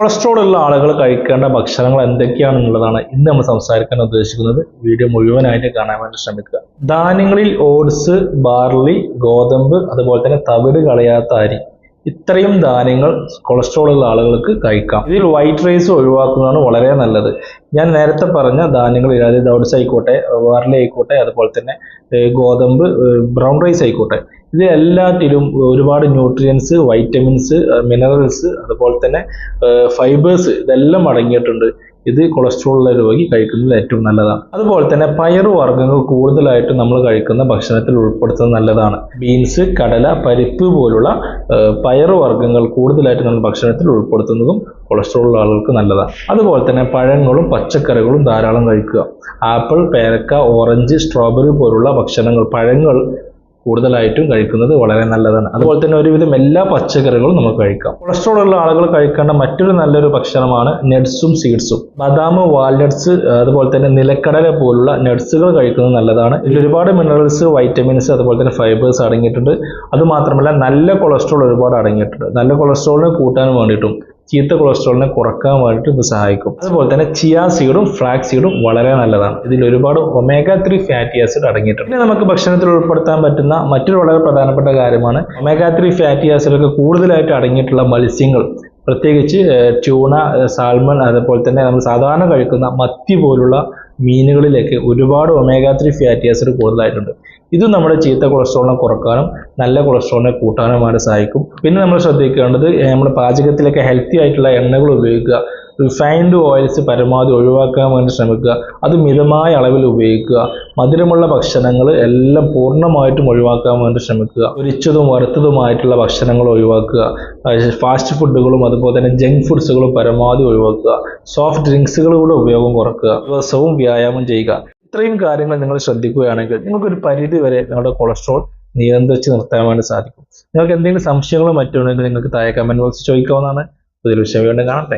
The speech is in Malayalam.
കൊളസ്ട്രോൾ ഉള്ള ആളുകൾ കഴിക്കേണ്ട ഭക്ഷണങ്ങൾ എന്തൊക്കെയാണെന്നുള്ളതാണ് ഇന്ന് നമ്മൾ സംസാരിക്കാൻ ഉദ്ദേശിക്കുന്നത്. വീഡിയോ മുഴുവനായിട്ട് കാണാൻ വേണ്ടി ശ്രമിക്കുക. ധാന്യങ്ങളിൽ ഓട്സ് ബാർലി ഗോതമ്പ് അതുപോലെ തന്നെ തവിട് കളയാത്ത അരി. ഇത്രയും ധാന്യങ്ങൾ കൊളസ്ട്രോൾ ഉള്ള ആളുകൾക്ക് കഴിക്കാം. ഇതിൽ വൈറ്റ് റൈസ് ഒഴിവാക്കുന്നതാണ് വളരെ നല്ലത്. ഞാൻ നേരത്തെ പറഞ്ഞ ധാന്യങ്ങൾ അതായത് ഓട്സ് ആയിക്കോട്ടെ ബാർലി ആയിക്കോട്ടെ അതുപോലെ തന്നെ ഗോതമ്പ് ബ്രൗൺ റൈസ് ആയിക്കോട്ടെ. ഇത് എല്ലാത്തിലും ഒരുപാട് ന്യൂട്രിയൻസ് വൈറ്റമിൻസ് മിനറൽസ് അതുപോലെ തന്നെ ഫൈബേഴ്സ് ഇതെല്ലാം അടങ്ങിയിട്ടുണ്ട്. ഇത് കൊളസ്ട്രോൾ ഉള്ള രോഗി കഴിക്കുന്നത് ഏറ്റവും നല്ലതാണ്. അതുപോലെ തന്നെ പയറു വർഗങ്ങൾ കൂടുതലായിട്ട് നമ്മൾ കഴിക്കുന്ന ഭക്ഷണത്തിൽ ഉൾപ്പെടുത്തുന്നത് നല്ലതാണ്. ബീൻസ് കടല പരിപ്പ് പോലുള്ള പയർ പയറു വർഗങ്ങൾ കൂടുതലായിട്ട് നമ്മൾ ഭക്ഷണത്തിൽ ഉൾപ്പെടുത്തുന്നതും കൊളസ്ട്രോൾ ഉള്ള ആളുകൾക്ക് നല്ലതാണ്. അതുപോലെ തന്നെ പഴങ്ങളും പച്ചക്കറികളും ധാരാളം കഴിക്കുക. ആപ്പിൾ പേരക്ക ഓറഞ്ച് സ്ട്രോബെറി പോലുള്ള ഭക്ഷണങ്ങൾ പഴങ്ങൾ കൂടുതലായിട്ടും കഴിക്കുന്നത് വളരെ നല്ലതാണ്. അതുപോലെ തന്നെ ഒരുവിധം എല്ലാ പച്ചക്കറികളും നമുക്ക് കഴിക്കാം. കൊളസ്ട്രോൾ ഉള്ള ആളുകൾ കഴിക്കേണ്ട മറ്റൊരു നല്ലൊരു ഭക്ഷണമാണ് നട്ട്സും സീഡ്സും ബദാം വാൽനട്സ് അതുപോലെ തന്നെ നിലക്കടല പോലുള്ള നട്ട്സുകൾ കഴിക്കുന്നത് നല്ലതാണ്. ഇതിൽ ഒരുപാട് മിനറൽസ് വൈറ്റമിൻസ് അതുപോലെ തന്നെ ഫൈബേഴ്സ് അടങ്ങിയിട്ടുണ്ട്. അതുമാത്രമല്ല നല്ല കൊളസ്ട്രോൾ ഒരുപാട് അടങ്ങിയിട്ടുണ്ട്. നല്ല കൊളസ്ട്രോളിനെ കൂട്ടാൻ വേണ്ടിയിട്ടും ചീത്ത കൊളസ്ട്രോളിനെ കുറയ്ക്കാൻ വേണ്ടിയിട്ട് ഇത് സഹായിക്കും. അതുപോലെ തന്നെ ചിയാ സീഡും ഫ്ലാക്സ് സീഡും വളരെ നല്ലതാണ്. ഇതിൽ ഒരുപാട് ഒമേഗ ത്രീ ഫാറ്റി ആസിഡ് അടങ്ങിയിട്ടുണ്ട്. പിന്നെ നമുക്ക് ഭക്ഷണത്തിൽ ഉൾപ്പെടുത്താൻ പറ്റുന്ന മറ്റൊരു വളരെ പ്രധാനപ്പെട്ട കാര്യമാണ് ഒമേഗ ത്രീ ഫാറ്റി ആസിഡൊക്കെ കൂടുതലായിട്ട് അടങ്ങിയിട്ടുള്ള മത്സ്യങ്ങൾ. പ്രത്യേകിച്ച് ട്യൂണ സാൽമൺ അതുപോലെ തന്നെ നമ്മൾ സാധാരണ കഴിക്കുന്ന മത്തി പോലുള്ള മീനുകളിലൊക്കെ ഒരുപാട് ഒമേഗ ത്രീ ഫാറ്റി ആസിഡ് കൂടുതലായിട്ടുണ്ട്. ഇത് നമ്മുടെ ചീത്ത കൊളസ്ട്രോളിനെ കുറക്കാനും നല്ല കൊളസ്ട്രോളിനെ കൂട്ടാനുമായിട്ട് സഹായിക്കും. പിന്നെ നമ്മൾ ശ്രദ്ധിക്കേണ്ടത് നമ്മുടെ പാചകത്തിലൊക്കെ ഹെൽത്തി ആയിട്ടുള്ള എണ്ണകൾ ഉപയോഗിക്കുക. റിഫൈൻഡ് ഓയിൽസ് പരമാവധി ഒഴിവാക്കാൻ വേണ്ടി ശ്രമിക്കുക. അത് മിതമായ അളവിൽ ഉപയോഗിക്കുക. മധുരമുള്ള ഭക്ഷണങ്ങൾ എല്ലാം പൂർണമായിട്ടും ഒഴിവാക്കാൻ വേണ്ടി ശ്രമിക്കുക. ഒരിച്ചതും വറുത്തതുമായിട്ടുള്ള ഭക്ഷണങ്ങൾ ഒഴിവാക്കുക. ഫാസ്റ്റ് ഫുഡുകളും അതുപോലെ തന്നെ ജങ്ക് ഫുഡ്സുകളും പരമാവധി ഒഴിവാക്കുക. സോഫ്റ്റ് ഡ്രിങ്ക്സുകളുടെ ഉപയോഗം കുറക്കുക. ദിവസവും വ്യായാമം ചെയ്യുക. ഇത്രയും കാര്യങ്ങൾ നിങ്ങൾ ശ്രദ്ധിക്കുകയാണെങ്കിൽ നിങ്ങൾക്കൊരു പരിധി വരെ നിങ്ങളുടെ കൊളസ്ട്രോൾ നിയന്ത്രിച്ച് നിർത്താൻ വേണ്ടി സാധിക്കും. നിങ്ങൾക്ക് എന്തെങ്കിലും സംശയങ്ങളോ മറ്റോ ഉണ്ടെങ്കിൽ നിങ്ങൾക്ക് താഴെ കമന്റ് ബോക്സിൽ ചോദിക്കാവുന്നതാണ്. പുതിയൊരു വിഷയം വീണ്ടും കാണട്ടെ